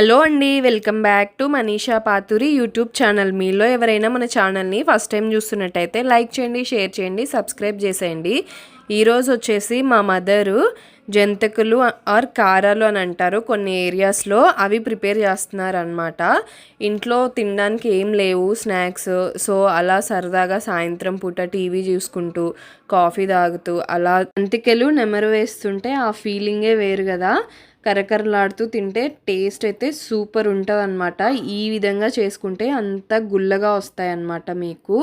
Hello అండి welcome back to Manisha Paturi YouTube channel. మీలో ఎవరైనా మన ఛానల్ని ఫస్ట్ టైం చూస్తున్నట్టయితే లైక్ చేయండి షేర్ చేయండి సబ్స్క్రైబ్ చేసేయండి. ఈరోజు వచ్చేసి మా మదరు జంతికలు ఆర్ కారాలు అని అంటారు. కొన్ని ఏరియాస్లో అవి ప్రిపేర్ చేస్తున్నారనమాట ఇంట్లో తినడానికి ఏం లేవు స్నాక్స్. సో అలా సరదాగా సాయంత్రం పూట టీవీ చూసుకుంటూ కాఫీ తాగుతూ అలా జంతికలు నెమరు వేస్తుంటే ఆ ఫీలింగే వేరు కదా. కరకరలాడుతూ తింటే టేస్ట్ అయితే సూపర్ ఉంటుంది అనమాట ఈ విధంగా చేసుకుంటే అంత గుల్లగా వస్తాయి అన్నమాట మీకు.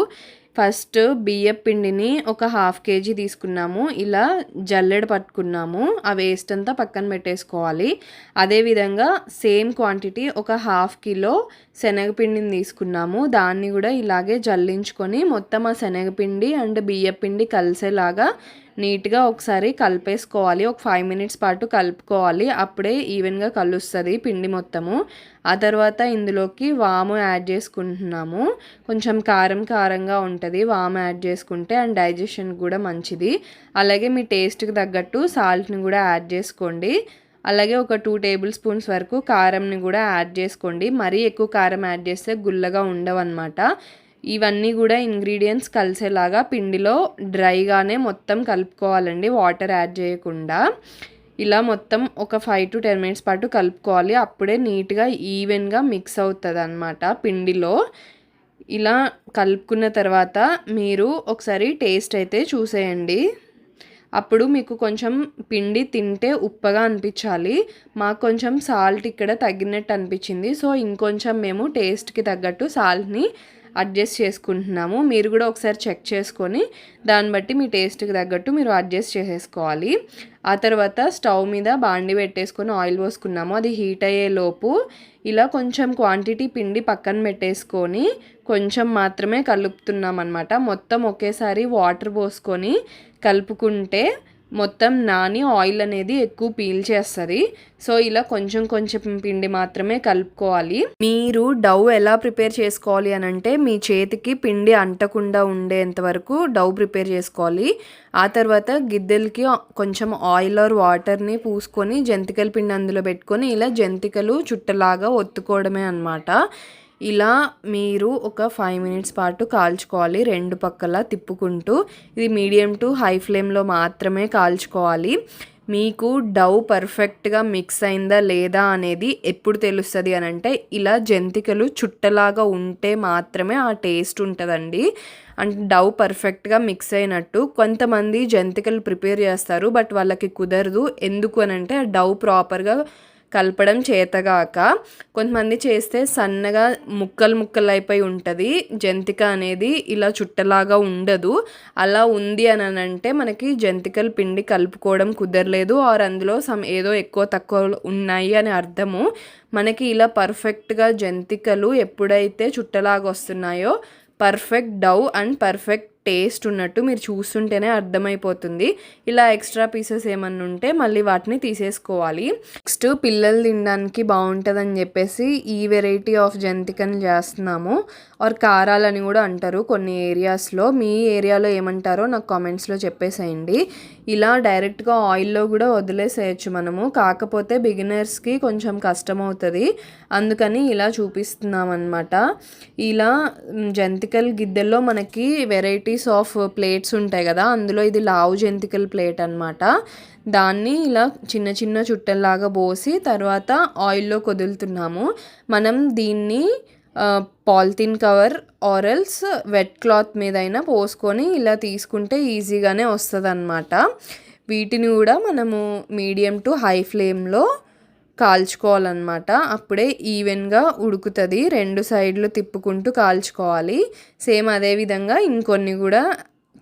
ఫస్ట్ బియ్యం పిండిని ఒక హాఫ్ కేజీ తీసుకున్నాము. ఇలా జల్లెడ పట్టుకున్నాము. ఆ వేస్ట్ అంతా పక్కన పెట్టేసుకోవాలి. అదేవిధంగా సేమ్ క్వాంటిటీ ఒక హాఫ్ కిలో శనగపిండిని తీసుకున్నాము. దాన్ని కూడా ఇలాగే జల్లించుకొని మొత్తం ఆ శనగపిండి అండ్ బియ్యం పిండి కలిసేలాగా నీట్గా ఒకసారి కలిపేసుకోవాలి. ఒక ఫైవ్ మినిట్స్ పాటు కలుపుకోవాలి. అప్పుడే ఈవెన్గా కలుస్తుంది పిండి మొత్తము. ఆ తర్వాత ఇందులోకి వాము యాడ్ చేసుకుంటున్నాము. కొంచెం కారం కారంగా ఉంటుంది. వాము యాడ్ చేసుకుంటే అండ్ డైజెషన్ కూడా మంచిది. అలాగే మీ టేస్ట్కి తగ్గట్టు సాల్ట్ని కూడా యాడ్ చేసుకోండి. అలాగే ఒక టూ టేబుల్ స్పూన్స్ వరకు కారంని కూడా యాడ్ చేసుకోండి. మరీ ఎక్కువ కారం యాడ్ చేస్తే గుల్లగా ఉండవన్నమాట. ఇవన్నీ కూడా ఇంగ్రీడియంట్స్ కలిసేలాగా పిండిలో డ్రైగానే మొత్తం కలుపుకోవాలండి వాటర్ యాడ్ చేయకుండా. ఇలా మొత్తం ఒక ఫైవ్ టు టెన్ మినిట్స్ పాటు కలుపుకోవాలి. అప్పుడే నీట్గా ఈవెన్గా మిక్స్ అవుతుంది అనమాట పిండిలో. ఇలా కలుపుకున్న తర్వాత మీరు ఒకసారి టేస్ట్ అయితే చూసేయండి. అప్పుడు మీకు కొంచెం పిండి తింటే ఉప్పగా అనిపించాలి. మాకు కొంచెం సాల్ట్ ఇక్కడ తగ్గినట్టు అనిపించింది. సో ఇంకొంచెం మేము టేస్ట్కి తగ్గట్టు సాల్ట్ని అడ్జస్ట్ చేసుకుంటున్నాము. మీరు కూడా ఒకసారి చెక్ చేసుకొని దాన్ని బట్టి మీ టేస్ట్కి తగ్గట్టు మీరు అడ్జస్ట్ చేసేసుకోవాలి. ఆ తర్వాత స్టవ్ మీద బాండి పెట్టేసుకొని ఆయిల్ పోసుకున్నాము. అది హీట్ అయ్యే లోపు ఇలా కొంచెం క్వాంటిటీ పిండి పక్కన పెట్టేసుకొని కొంచెం మాత్రమే కలుపుతున్నాం అనమాట మొత్తం ఒకేసారి వాటర్ పోసుకొని కలుపుకుంటే మొత్తం నాని ఆయిల్ అనేది ఎక్కువ పీల్ చేస్తుంది. సో ఇలా కొంచెం కొంచెం పిండి మాత్రమే కలుపుకోవాలి. మీరు డవ్ ఎలా ప్రిపేర్ చేసుకోవాలి అని అంటే మీ చేతికి పిండి అంటకుండా ఉండేంత వరకు డవ్ ప్రిపేర్ చేసుకోవాలి. ఆ తర్వాత గిద్దెలకి కొంచెం ఆయిల్ ఆర్ వాటర్ని పూసుకొని జంతికల పిండి అందులో పెట్టుకొని ఇలా జంతికలు చుట్టలాగా ఒత్తుకోవడమే అనమాట ఇలా మీరు ఒక ఫైవ్ మినిట్స్ పాటు కాల్చుకోవాలి. రెండు పక్కల తిప్పుకుంటూ ఇది మీడియం టు హై ఫ్లేమ్లో మాత్రమే కాల్చుకోవాలి. మీకు డవ్ పర్ఫెక్ట్గా మిక్స్ అయిందా లేదా అనేది ఎప్పుడు తెలుస్తుంది అని అంటే ఇలా జంతికలు చుట్టలాగా ఉంటే మాత్రమే ఆ టేస్ట్ ఉంటుందండి. అంటే డవ్ పర్ఫెక్ట్గా మిక్స్ అయినట్టు కొంతమంది జంతికలు ప్రిపేర్ చేస్తారు బట్ వాళ్ళకి కుదరదు. ఎందుకు అని అంటే ఆ డవ్ ప్రాపర్గా కలపడం చేతగాక కొంతమంది చేస్తే సన్నగా ముక్కలు ముక్కలు అయిపోయి ఉంటుంది. జంతిక అనేది ఇలా చుట్టలాగా ఉండదు. అలా ఉంది అని అంటే మనకి జంతికల పిండి కలుపుకోవడం కుదరలేదు. ఆర్ అందులో సమ్ ఏదో ఎక్కువ తక్కువ ఉన్నాయి అని అర్థము. మనకి ఇలా పర్ఫెక్ట్గా జంతికలు ఎప్పుడైతే చుట్టలాగా వస్తున్నాయో perfect dough and perfect taste ఉన్నట్టు మీరు చూస్తుంటేనే అర్థమైపోతుంది. ఇలా ఎక్స్ట్రా పీసెస్ ఏమన్నా ఉంటే మళ్ళీ వాటిని తీసేసుకోవాలి. నెక్స్ట్ పిల్లలు తినడానికి బాగుంటుందని చెప్పేసి ఈ వెరైటీ ఆఫ్ జంతికని చేస్తున్నాము. ఆర్ కారాలని కూడా అంటారు కొన్ని ఏరియాస్లో. మీ ఏరియాలో ఏమంటారో నాకు కామెంట్స్లో చెప్పేసేయండి. ఇలా డైరెక్ట్గా ఆయిల్లో కూడా వదిలేసేయచ్చు మనము. కాకపోతే బిగినర్స్కి కొంచెం కష్టం అవుతుంది అందుకని ఇలా చూపిస్తున్నాం అనమాట ఇలా జంతికల గిద్దెల్లో మనకి వెరైటీ వెరైటీస్ ఆఫ్ ప్లేట్స్ ఉంటాయి కదా అందులో ఇది లావు జంతికల ప్లేట్ అనమాట దాన్ని ఇలా చిన్న చిన్న చుట్టల్లాగా పోసి తర్వాత ఆయిల్లో కొదులుతున్నాము. మనం దీన్ని polythene cover or else wet cloth మీద అయినా పోసుకొని ఇలా తీసుకుంటే ఈజీగానే వస్తుంది అనమాట వీటిని కూడా మనము మీడియం టు హై ఫ్లేమ్లో కాల్చుకోవాలన్నమాట. అప్పుడే ఈవెన్గా ఉడుకుతుంది. రెండు సైడ్లు తిప్పుకుంటూ కాల్చుకోవాలి. సేమ్ అదే విధంగా ఇంకొన్ని కూడా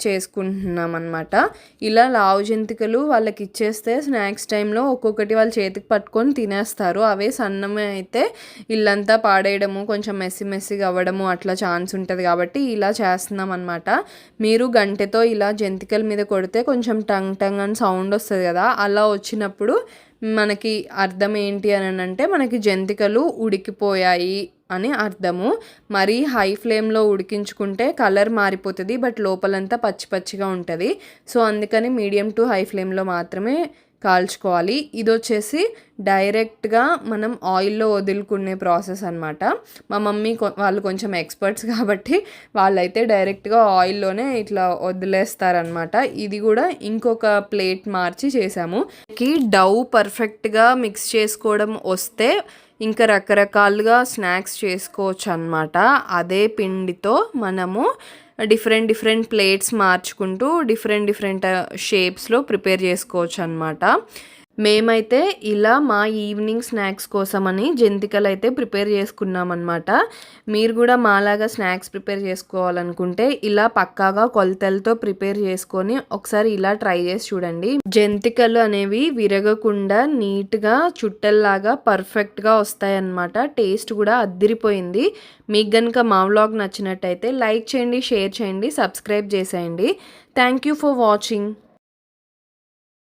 చేసుకుంటున్నాం అనమాట ఇలా లావు జంతికలు వాళ్ళకి ఇచ్చేస్తే స్నాక్స్ టైంలో ఒక్కొక్కటి వాళ్ళ చేతికి పట్టుకొని తినేస్తారు. అవే సన్నమే అయితే ఇల్లంతా పాడేయడము కొంచెం మెస్సి మెస్సిగా అవ్వడము అట్లా ఛాన్స్ ఉంటుంది కాబట్టి ఇలా చేస్తున్నాం అనమాట మీరు గంటెతో ఇలా జంతికల మీద కొడితే కొంచెం టంగ్ టంగ్ అని సౌండ్ వస్తుంది కదా అలా వచ్చినప్పుడు మనకి అర్థం ఏంటి అని అంటే మనకి జంతికలు ఉడికిపోయాయి అని అర్థము. మరీ హై ఫ్లేమ్లో ఉడికించుకుంటే కలర్ మారిపోతుంది బట్ లోపలంతా పచ్చి పచ్చిగా ఉంటుంది. సో అందుకని మీడియం టు హై ఫ్లేమ్లో మాత్రమే కాల్చుకోవాలి. ఇది వచ్చేసి డైరెక్ట్గా మనం ఆయిల్లో వదులుకునే ప్రాసెస్ అనమాట మా మమ్మీ వాళ్ళు కొంచెం ఎక్స్పర్ట్స్ కాబట్టి వాళ్ళైతే డైరెక్ట్గా ఆయిల్లోనే ఇట్లా వదిలేస్తారనమాట ఇది కూడా ఇంకొక ప్లేట్ మార్చి చేసాము. కి డౌ పర్ఫెక్ట్గా మిక్స్ చేసుకోవడం వస్తే ఇంకా రకరకాలుగా స్నాక్స్ చేసుకోవచ్చు అనమాట అదే పిండితో మనము డిఫరెంట్ డిఫరెంట్ ప్లేట్స్ మార్చుకుంటూ డిఫరెంట్ డిఫరెంట్ షేప్స్లో ప్రిపేర్ చేసుకోవచ్చు అనమాట మేమైతే ఇలా మా ఈవినింగ్ స్నాక్స్ కోసమని జంతికలు అయితే ప్రిపేర్ చేసుకున్నామన్నమాట. మీరు కూడా మాలాగా స్నాక్స్ ప్రిపేర్ చేసుకోవాలనుకుంటే ఇలా పక్కాగా కొలతలతో ప్రిపేర్ చేసుకొని ఒకసారి ఇలా ట్రై చేసి చూడండి. జంతికలు అనేవి విరగకుండా నీట్గా చుట్టల్లాగా పర్ఫెక్ట్గా వస్తాయన్నమాట. టేస్ట్ కూడా అద్దిరిపోయింది. మీకు కనుక మా వ్లాగ్ నచ్చినట్టయితే లైక్ చేయండి షేర్ చేయండి సబ్స్క్రైబ్ చేసేయండి. Thank you for watching.